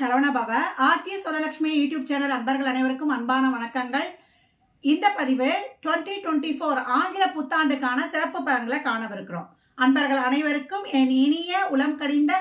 Saravanabhava Aathiya Suralakshmi YouTube channel அன்பர்கள் அனைவருக்கும் அன்பான வணக்கங்கள். இந்த பதிவு 2024 டுவெண்ட்டி ஃபோர் ஆங்கில புத்தாண்டுக்கான சிறப்பு பலன்களை காணவிருக்கிறோம். அன்பர்கள் அனைவருக்கும் என் இனிய உளம் கடிந்த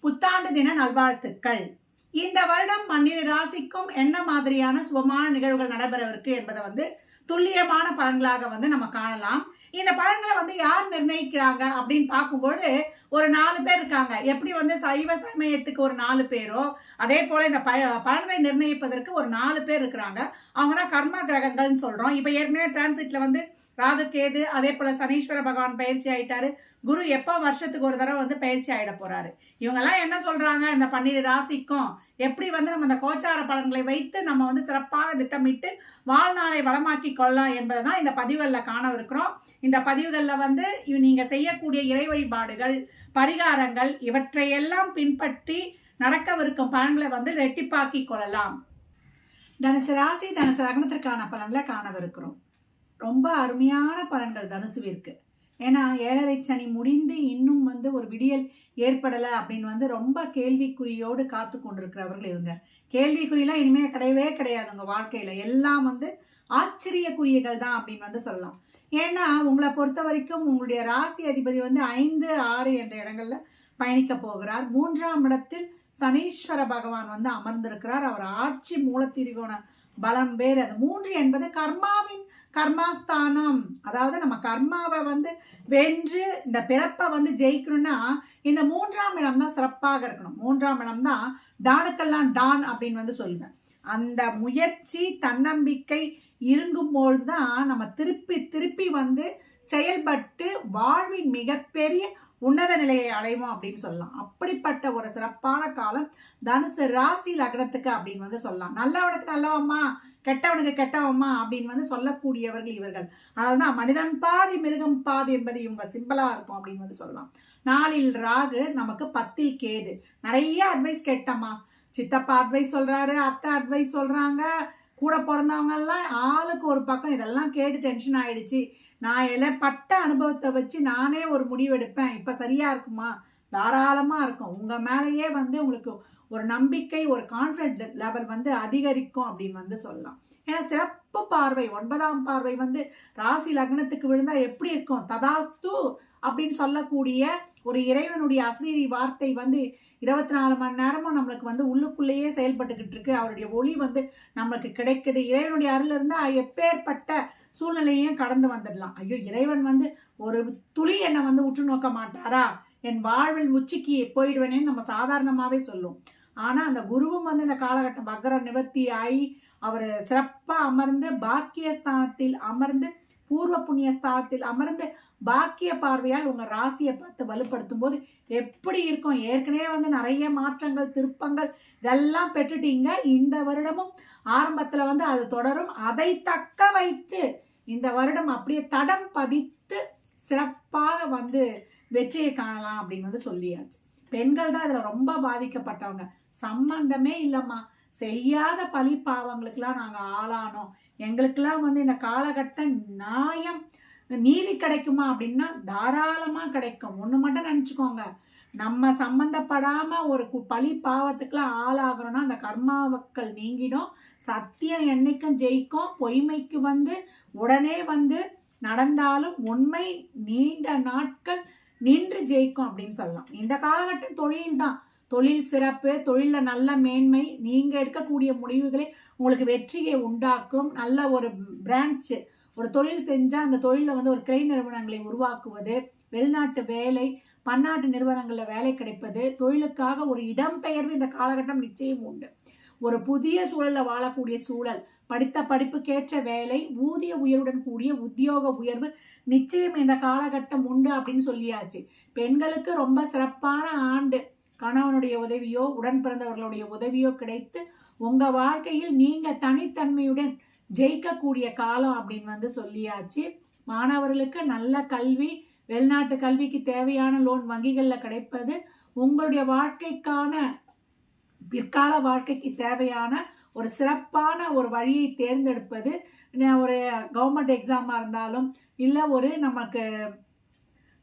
புத்தாண்டு தின நல்வாழ்த்துக்கள். இந்த வருடம் பன்னிரு ராசிக்கும் என்ன மாதிரியான சுபமான நிகழ்வுகள் நடைபெறவிருக்கு என்பதை வந்து துல்லியமான பலன்களாக வந்து நம்ம காணலாம். இந்த பலன்களை வந்து யார் நிர்ணயிக்கிறாங்க அப்படின்னு பார்க்கும்பொழுது ஒரு நாலு பேர் இருக்காங்க. எப்படி வந்து சைவ சமயத்துக்கு ஒரு நாலு பேரோ அதே போல இந்த ப பலன்களை நிர்ணயிப்பதற்கு ஒரு நாலு பேர் இருக்கிறாங்க. அவங்க தான் கர்ம கிரகங்கள்னு சொல்றோம். இப்போ ஏற்கனவே டிரான்சிட்ல வந்து ராகு கேது அதே போல சனீஸ்வர பகவான் பயிற்சி ஆயிட்டாரு. குரு எப்போ வருஷத்துக்கு ஒரு தடவை வந்து பயிற்சி ஆயிட போறாரு. இவங்கெல்லாம் என்ன சொல்றாங்க? இந்த பன்னிரு ராசிக்கும் எப்படி வந்து நம்ம இந்த கோச்சார பலன்களை வைத்து நம்ம வந்து சிறப்பாக திட்டமிட்டு வாழ்நாளை வளமாக்கி கொள்ளலாம் என்பதை தான் இந்த பதிவுகளில் காணவிருக்கிறோம். இந்த பதிவுகளில் வந்து இவ- நீங்க செய்யக்கூடிய இறை வழிபாடுகள் பரிகாரங்கள் இவற்றையெல்லாம் பின்பற்றி நடக்கவிருக்கும் பலன்களை வந்து ரெட்டிப்பாக்கி கொள்ளலாம். தனுசு ராசி தனுசு லக்னத்திற்கான பலன்களை காணவிருக்கிறோம். ரொம்ப அருமையான பலன்கள் தனுசுவிற்கு ஏன்னா ஏழரை சனி முடிந்து இன்னும் வந்து ஒரு விடியல் ஏற்படலை அப்படின்னு வந்து ரொம்ப கேள்விக்குறியோடு காத்து கொண்டிருக்கிறவர்கள் இவங்க. கேள்விக்குறியெல்லாம் இனிமேல் கிடையவே கிடையாது உங்கள் வாழ்க்கையில். எல்லாம் வந்து ஆச்சரியக்குரியகள் தான் அப்படின்னு வந்து சொல்லலாம். ஏன்னா உங்களை பொறுத்த வரைக்கும் உங்களுடைய ராசி அதிபதி வந்து ஐந்து ஆறு என்ற இடங்களில் பயணிக்க போகிறார். மூன்றாம் இடத்தில் சனீஸ்வர பகவான் வந்து அமர்ந்திருக்கிறார். அவர் ஆட்சி மூலத்திரிகோண பலம் பேர் அது மூன்று என்பது கர்மாவின் கர்மாஸ்தானம். அதாவது நம்ம கர்மாவை வந்து வென்று இந்த பிறப்பை வந்து ஜெயிக்கணும்னா இந்த மூன்றாம் இடம் தான் சிறப்பாக இருக்கணும். மூன்றாம் இடம் தான் டானுக்கெல்லாம் டான் அப்படின்னு வந்து சொல்லுவேன் அந்த முயற்சி தன்னம்பிக்கை இருங்கும்போது தான் நம்ம திருப்பி திருப்பி வந்து செயல்பட்டு வாழ்வின் மிகப்பெரிய உன்னத நிலையை அடைவோம் அப்படின்னு சொல்லலாம். அப்படிப்பட்ட ஒரு சிறப்பான காலம் தனுசு ராசி லக்னத்துக்கு அப்படின்னு வந்து சொல்லலாம். நல்லவனுக்கு நல்லவம்மா கெட்டவனுக்கு கெட்டவம்மா அப்படின்னு வந்து சொல்லக்கூடியவர்கள் இவர்கள். அதனால்தான் மனிதன் பாதி மிருகம் பாதி என்பது இவங்க சிம்பிளா இருக்கும் அப்படின்னு வந்து சொல்லலாம். நாளில் ராகு நமக்கு பத்தில் கேது. நிறைய அட்வைஸ் கேட்டம்மா. சித்தப்பா அட்வைஸ் சொல்றாரு அத்தை அட்வைஸ் சொல்றாங்க கூட பிறந்தவங்கெல்லாம் ஆளுக்கு ஒரு பக்கம் இதெல்லாம் கேட்டு டென்ஷன் ஆகிடுச்சு நான் எல்லாம் பட்ட அனுபவத்தை வச்சு நானே ஒரு முடிவெடுப்பேன். இப்போ சரியாக இருக்குமா? தாராளமாக இருக்கும். உங்கள் மேலேயே வந்து உங்களுக்கு ஒரு நம்பிக்கை ஒரு கான்ஃபிடென்ட் லெவல் வந்து அதிகரிக்கும் அப்படின்னு வந்து சொல்லலாம். ஏன்னா சிறப்பு பார்வை ஒன்பதாம் பார்வை வந்து ராசி லக்னத்துக்கு விழுந்தா எப்படி இருக்கும்? ததாஸ்து அப்படின்னு சொல்லக்கூடிய ஒரு இறைவனுடைய அசிரி வார்த்தை வந்து இருபத்தி நாலு மணி நேரமும் நம்மளுக்கு வந்து உள்ளுக்குள்ளேயே செயல்பட்டுக்கிட்டு இருக்கு. அவருடைய ஒளி வந்து நம்மளுக்கு கிடைக்குது. இறைவனுடைய அருள் இருந்தா எப்பேற்பட்ட சூழ்நிலையையும் கடந்து வந்துடலாம். ஐயோ இறைவன் வந்து ஒரு துளி என்னை வந்து உற்று நோக்க மாட்டாரா? என் வாழ்வில் உச்சிக்கு போயிடுவேனேன்னு நம்ம சாதாரணமாகவே சொல்லுவோம் ஆனால் அந்த குருவும் வந்து இந்த காலகட்டம் பக்ர நிவர்த்தி ஆகி அவர் சிறப்பாக அமர்ந்து பாக்கியஸ்தானத்தில் அமர்ந்து பூர்வ புண்ணிய ஸ்தானத்தில் அமர்ந்து பாக்கிய பார்வையால் உங்கள் ராசியை பார்த்து வலுப்படுத்தும் போது எப்படி இருக்கும்? ஏற்கனவே வந்து நிறைய மாற்றங்கள் திருப்பங்கள் இதெல்லாம் பெற்றுட்டீங்க. இந்த வருடமும் ஆரம்பத்தில் வந்து அது தொடரும். அதை தக்க வைத்து இந்த வருடம் அப்படியே தடம் பதித்து சிறப்பாக வந்து வெற்றியை காணலாம் அப்படின்னு வந்து சொல்லியாச்சு. பெண்கள் தான் இதில் ரொம்ப பாதிக்கப்பட்டவங்க. சம்பந்தமே இல்லைம்மா. செய்யாத பழி பாவங்களுக்கெல்லாம் நாங்கள் ஆளானோம். எங்களுக்கெல்லாம் வந்து இந்த காலகட்ட நியாயம் நீதி கிடைக்குமா அப்படின்னா தாராளமாக கிடைக்கும். ஒன்று மட்டும் நினச்சிக்கோங்க. நம்ம சம்மந்தப்படாமல் ஒரு கு- பழி பாவத்துக்குலாம் ஆளாகிறோன்னா அந்த கர்மாவுக்கள் நீங்கிடும். சத்தியம் என்னைக்கும் ஜெயிக்கும். பொய்மைக்கு வந்து உடனே வந்து நடந்தாலும் உண்மை நீண்ட நாட்கள் நின்று ஜெயிக்கும் அப்படின்னு சொல்லலாம். இந்த காலகட்டம் தொழில் தான். தொழில் சிறப்பு தொழிலில் நல்ல மேன்மை நீங்கள் எடுக்கக்கூடிய முடிவுகளை உங்களுக்கு வெற்றியை உண்டாக்கும். நல்ல ஒரு பிரான்ச்சு ஒரு தொழில் செஞ்சால் அந்த தொழிலில் வந்து ஒரு கிளை நிறுவனங்களை உருவாக்குவது வெளிநாட்டு வேலை பன்னாட்டு நிறுவனங்களில் வேலை கிடைப்பது தொழிலுக்காக ஒரு இடம்பெயர்வு இந்த காலகட்டம் நிச்சயம் உண்டு. ஒரு புதிய சூழலில் வாழக்கூடிய சூழல் படித்த படிப்புக்கேற்ற வேலை ஊதிய உயர்வுடன் கூடிய உத்தியோக உயர்வு நிச்சயம் இந்த காலகட்டம் உண்டு அப்படின்னு சொல்லியாச்சு. பெண்களுக்கு ரொம்ப சிறப்பான ஆண்டு. கணவனுடைய உதவியோ உடன் பிறந்தவர்களுடைய உதவியோ கிடைத்து உங்க வாழ்க்கையில் நீங்க தனித்தன்மையுடன் ஜெயிக்கக்கூடிய காலம் அப்படின்னு வந்து சொல்லியாச்சு. மாணவர்களுக்கு நல்ல கல்வி வெளிநாட்டு கல்விக்கு தேவையான லோன் வங்கிகளில் கிடைப்பது உங்களுடைய வாழ்க்கைக்கான பிற்கால வாழ்க்கைக்கு தேவையான ஒரு சிறப்பான ஒரு வழியை தேர்ந்தெடுப்பது ஒரு கவர்மெண்ட் எக்ஸாமாக இருந்தாலும் இல்லை ஒரு நமக்கு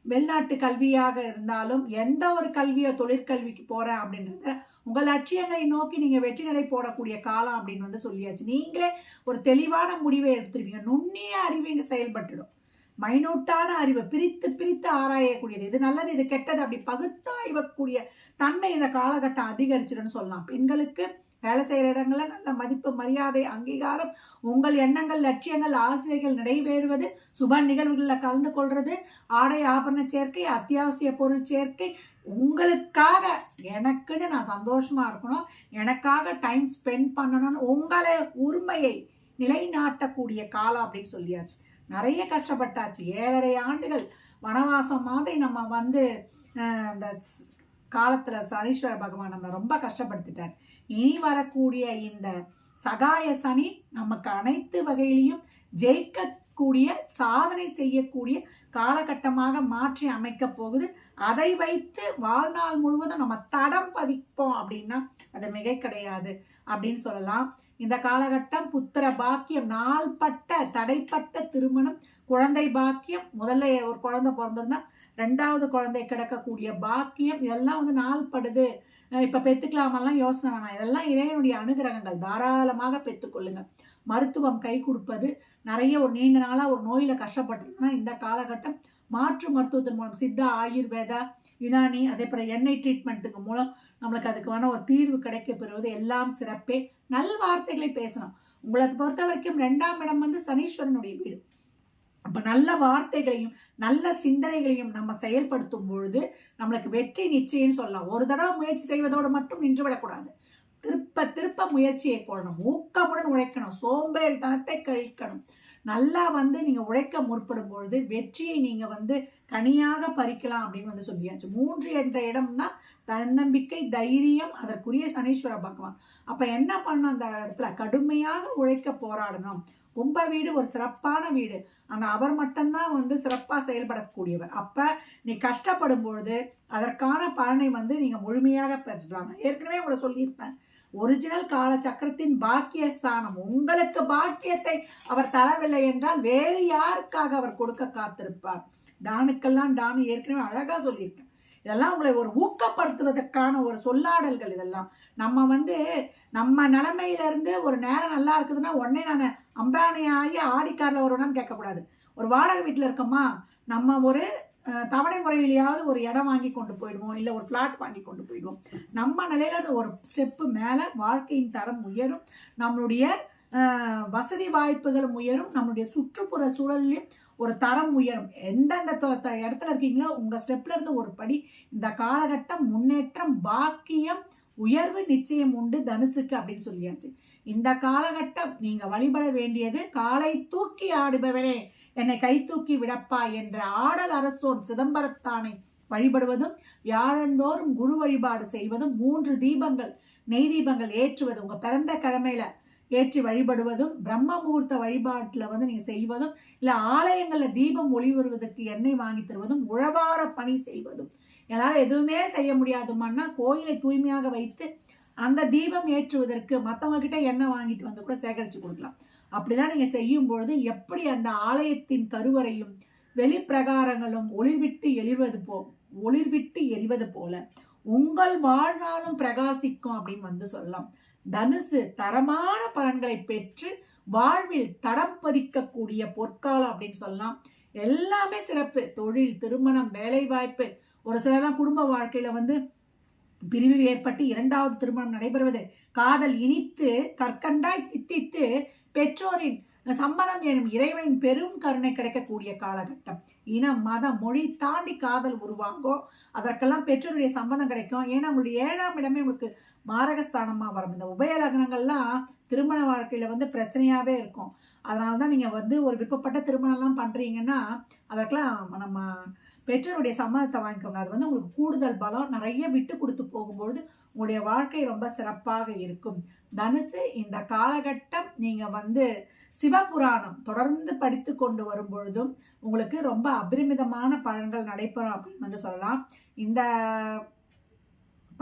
வெளிநாட்டு கல்வியாக இருந்தாலும் எந்த ஒரு கல்வியோ தொழிற்கல்விக்கு போகிறேன் அப்படின்றத உங்கள் லட்சியங்களை நோக்கி நீங்கள் வெற்றி நடை போடக்கூடிய காலம் அப்படின்னு வந்து சொல்லியாச்சு. நீங்களே ஒரு தெளிவான முடிவை எடுத்துருவீங்க நுண்ணிய அறிவு இங்கே செயல்பட்டுடும். மைனூட்டான அறிவை பிரித்து பிரித்து ஆராயக்கூடியது. இது நல்லது இது கெட்டது அப்படி பகுத்தாய்வக்கூடிய தன்மை இந்த காலகட்டம் அதிகரிச்சிடுன்னு சொல்லலாம். பெண்களுக்கு வேலை செய்கிற இடங்களில் நல்ல மதிப்பு மரியாதை அங்கீகாரம் உங்கள் எண்ணங்கள் லட்சியங்கள் ஆசைகள் நிறைவேறுவது சுப நிகழ்வுகளில் கலந்து கொள்வது ஆடை ஆபரண சேர்க்கை அத்தியாவசிய பொருள் சேர்க்கை உங்களுக்காக எனக்குன்னு நான் சந்தோஷமாக இருக்கணும். எனக்காக டைம் ஸ்பெண்ட் பண்ணணும்னு உங்களை உரிமையை நிலைநாட்டக்கூடிய காலம் அப்படின்னு சொல்லியாச்சு. நிறைய கஷ்டப்பட்டாச்சு. ஏழரை ஆண்டுகள் வனவாசம் மாதிரி நம்ம வந்து இந்த ஸ்- காலத்துல சனீஸ்வர பகவான் நம்ம ரொம்ப கஷ்டப்படுத்திட்டார். இனி வரக்கூடிய இந்த சகாய சனி நமக்கு அனைத்து வகையிலையும் ஜெயிக்கக்கூடிய சாதனை செய்யக்கூடிய காலகட்டமாக மாற்றி அமைக்க போகுது. அதை வைத்து வாழ்நாள் முழுவதும் நம்ம தடம் பதிப்போம் அப்படின்னா அது மிகை கிடையாது அப்படின்னு சொல்லலாம். இந்த காலகட்டம் புத்திர பாக்கியம் நாள்பட்ட தடைப்பட்ட திருமணம் குழந்தை பாக்கியம். முதல்ல ஒரு குழந்தை பிறந்திருந்தா ரெண்டாவது குழந்தை கிடக்கக்கூடிய பாக்கியம் இதெல்லாம் வந்து நாள்படுது. படுது இப்போ பெற்றுக்கலாமெல்லாம் யோசனை வேணாம். இதெல்லாம் இறைவனுடைய அனுகிரகங்கள். தாராளமாக பெற்றுக்கொள்ளுங்க மருத்துவம் கை கொடுப்பது நிறைய ஒரு நீண்ட நாளாக ஒரு நோயில் கஷ்டப்பட்டுருக்குன்னா இந்த காலகட்டம் மாற்று மருத்துவத்தின் மூலம் சித்தா ஆயுர்வேதா யுனானி அதே போல் எண்ணெய் ட்ரீட்மெண்ட்டுக்கு மூலம் நம்மளுக்கு அதுக்கான ஒரு தீர்வு கிடைக்க பெறுவது எல்லாம் சிறப்பே. நல் வார்த்தைகளை பேசணும். உங்களை பொறுத்த வரைக்கும் ரெண்டாம் இடம் வந்து சனீஸ்வரனுடைய வீடு. அப்போ நல்ல வார்த்தைகளையும் நல்ல சிந்தனைகளையும் நம்ம செயல்படுத்தும் பொழுது நம்மளுக்கு வெற்றி நிச்சயம்னு சொல்லலாம். ஒரு தடவை முயற்சி செய்வதோடு மட்டும் நின்று விடக்கூடாது. திருப்ப திருப்ப முயற்சியை போடணும். ஊக்கமுடன் உழைக்கணும். சோம்பேறித்தனத்தை கழிக்கணும். நல்லா வந்து நீங்கள் உழைக்க முற்படும் பொழுது வெற்றியை நீங்கள் வந்து கனியாக பறிக்கலாம் அப்படின்னு வந்து சொல்லியாச்சு. மூன்று என்ற இடம் தான் தன்னம்பிக்கை தைரியம் அதற்குரிய சனீஸ்வர பகவான். அப்போ என்ன பண்ணணும் அந்த இடத்துல? கடுமையாக உழைக்க போராடணும். கும்ப வீடு ஒரு சிறப்பான வீடு. அங்கே அவர் மட்டும்தான் வந்து சிறப்பாக செயல்படக்கூடியவர். அப்போ நீ கஷ்டப்படும் பொழுது அதற்கான பலனை வந்து நீங்கள் முழுமையாக பெறலாம் ஏற்கனவே உங்களை சொல்லியிருப்பேன். ஒரிஜினல் கால சக்கரத்தின் பாக்கியஸ்தானம். உங்களுக்கு பாக்கியத்தை அவர் தரவில்லை என்றால் வேறு யாருக்காக அவர் கொடுக்க காத்திருப்பார்? டானுக்கெல்லாம் டானு ஏற்கனவே அழகாக சொல்லியிருக்கேன். இதெல்லாம் உங்களை ஒரு ஊக்கப்படுத்துவதற்கான ஒரு சொல்லாடல்கள் இதெல்லாம். நம்ம வந்து நம்ம நிலைமையிலேருந்து ஒரு நேரம் நல்லா இருக்குதுன்னா உடனே நான் அம்பானி ஆகி ஆடிக்காரில் வருவேனான்னு கேட்கக்கூடாது. ஒரு வாடகை வீட்டில் இருக்கோமா? நம்ம ஒரு தவணை முறையிலேயாவது ஒரு இடம் வாங்கி கொண்டு போயிடுவோம். இல்லை ஒரு ஃப்ளாட் வாங்கி கொண்டு போயிடுவோம். நம்ம நிலையில ஒரு ஸ்டெப்பு மேலே வாழ்க்கையின் தரம் உயரும். நம்மளுடைய வசதி வாய்ப்புகளும் உயரும். நம்மளுடைய சுற்றுப்புற சூழலையும் ஒரு தரம் உயரும். எந்தெந்த த- இடத்துல இருக்கீங்களோ உங்க ஸ்டெப்ல இருந்து ஒரு படி இந்த காலகட்டம் முன்னேற்றம் பாக்கியம் உயர்வு நிச்சயம் உண்டு தனுசுக்கு அப்படின்னு சொல்லியாச்சு. இந்த காலகட்டம் நீங்க வழிபட வேண்டியது காலை தூக்கி ஆடுபவனே என்னை கை தூக்கி விடப்பா என்ற ஆடல் அரசோன் சிதம்பரத்தானை வழிபடுவதும் வியாழந்தோறும் குரு வழிபாடு செய்வதும் மூன்று தீபங்கள் நெய் தீபங்கள் ஏற்றுவது உங்க பிறந்த கிழமையில ஏற்றி வழிபடுவதும் பிரம்ம முகூர்த்த வழிபாட்டில் வந்து நீங்கள் செய்வதும் இல்லை ஆலயங்களில் தீபம் ஒளி வருவதற்கு எண்ணெய் வாங்கி தருவதும் உழவார பணி செய்வதும். எல்லாரும் எதுவுமே செய்ய முடியாதுமான்னா கோயிலை தூய்மையாக வைத்து அந்த தீபம் ஏற்றுவதற்கு மத்தவங்க எண்ணெய் வாங்கிட்டு வந்து கூட சேகரித்து கொடுக்கலாம். அப்படிதான் நீங்கள் செய்யும் பொழுது எப்படி அந்த ஆலயத்தின் கருவறையும் வெளிப்பிரகாரங்களும் ஒளிர்விட்டு எழிவது போ ஒளிர்விட்டு எரிவது போல உங்கள் வாழ்நாளும் பிரகாசிக்கும் அப்படின்னு வந்து சொல்லலாம். தனுசு தரமான பலன்களை பெற்று வாழ்வில் தடம் பதிக்கக்கூடிய பொற்காலம் அப்படின்னு சொல்லலாம். எல்லாமே சிறப்பு. தொழில் திருமணம் வேலை வாய்ப்பு ஒரு சிலர்லாம் குடும்ப வாழ்க்கையில வந்து பிரிவு ஏற்பட்டு இரண்டாவது திருமணம் நடைபெறுவது. காதல் இனித்து கற்கண்டாய் தித்தித்து பெற்றோரின் சம்மதம் எனும் இறைவனின் பெரும் கருணை கிடைக்கக்கூடிய காலகட்டம். இனம் மதம் மொழி தாண்டி காதல் உருவாகும் அதற்கெல்லாம் பெற்றோருடைய சம்மதம் கிடைக்கும். ஏன்னா உங்களுடைய ஏழாம் இடமே உங்களுக்கு மாரகஸ்தானமாக வரும். இந்த உபய லக்னங்கள்லாம் திருமண வாழ்க்கையில் வந்து பிரச்சனையாகவே இருக்கும். அதனால தான் நீங்கள் வந்து ஒரு விருப்பப்பட்ட திருமணம்லாம் பண்ணுறீங்கன்னா அதற்கெல்லாம் நம்ம பெற்றோருடைய சம்மதத்தை வாங்கிக்கோங்க. அது வந்து உங்களுக்கு கூடுதல் பலம் நிறைய விட்டு கொடுத்து போகும்பொழுது உங்களுடைய வாழ்க்கை ரொம்ப சிறப்பாக இருக்கும். தனுசு இந்த காலகட்டம் நீங்கள் வந்து சிவபுராணம் தொடர்ந்து படித்து கொண்டு வரும் பொழுதும் உங்களுக்கு ரொம்ப அபரிமிதமான பலன்கள் நடைபெறும் அப்படின்னு வந்து சொல்லலாம். இந்த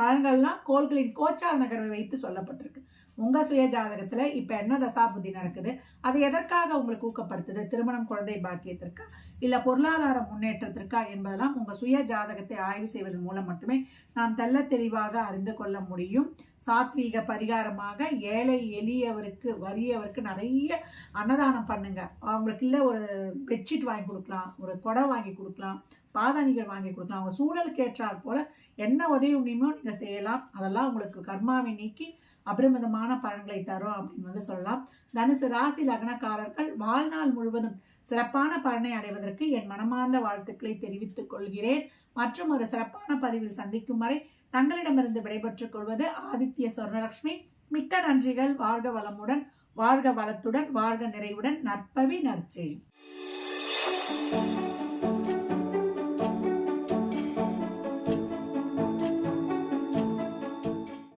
பலன்கள்லாம் கோள்களின் கோச்சார் நகர்வை வைத்து சொல்லப்பட்டிருக்கு. உங்கள் சுய ஜாதகத்தில் இப்போ என்ன தசாபுத்தி நடக்குது? அது எதற்காக உங்களுக்கு ஊக்கப்படுத்துது? திருமணம் குழந்தை பாக்கியத்திற்கு? இல்லை பொருளாதார முன்னேற்றத்திற்கா என்பதெல்லாம் உங்கள் சுய ஜாதகத்தை ஆய்வு செய்வதன் மூலம் மட்டுமே நாம் தெல்ல தெளிவாக அறிந்து கொள்ள முடியும். சாத்வீக பரிகாரமாக ஏழை எளியவருக்கு வறியவருக்கு நிறைய அன்னதானம் பண்ணுங்க. அவங்களுக்கு இல்லை ஒரு பெட்ஷீட் வாங்கி கொடுக்கலாம் ஒரு குடம் வாங்கி கொடுக்கலாம் பாதாணிகள் வாங்கி கொடுக்கலாம். அவங்க சூழலுக்கு ஏற்றாற் போல என்ன உதவி முடியுமோ நீங்கள் செய்யலாம். அதெல்லாம் உங்களுக்கு கர்மாவை நீக்கி அபரிமிதமான பலன்களை தரும் அப்படின்னு வந்து சொல்லலாம். தனுசு ராசி லக்னக்காரர்கள் வாழ்நாள் முழுவதும் சிறப்பான பலனை அடைவதற்கு என் மனமார்ந்த வாழ்த்துக்களை தெரிவித்துக் கொள்கிறேன். மற்றும் ஒரு சிறப்பான பதிவில் சந்திக்கும் வரை தங்களிடமிருந்து விடைபெற்றுக் கொள்வது ஆதித்ய சொர்ணலட்சுமி மிக்க நன்றிகள். வாழ்க வளமுடன் வாழ்க வளத்துடன் வாழ்க நிறைவுடன். நற்பவி நற்செய்தி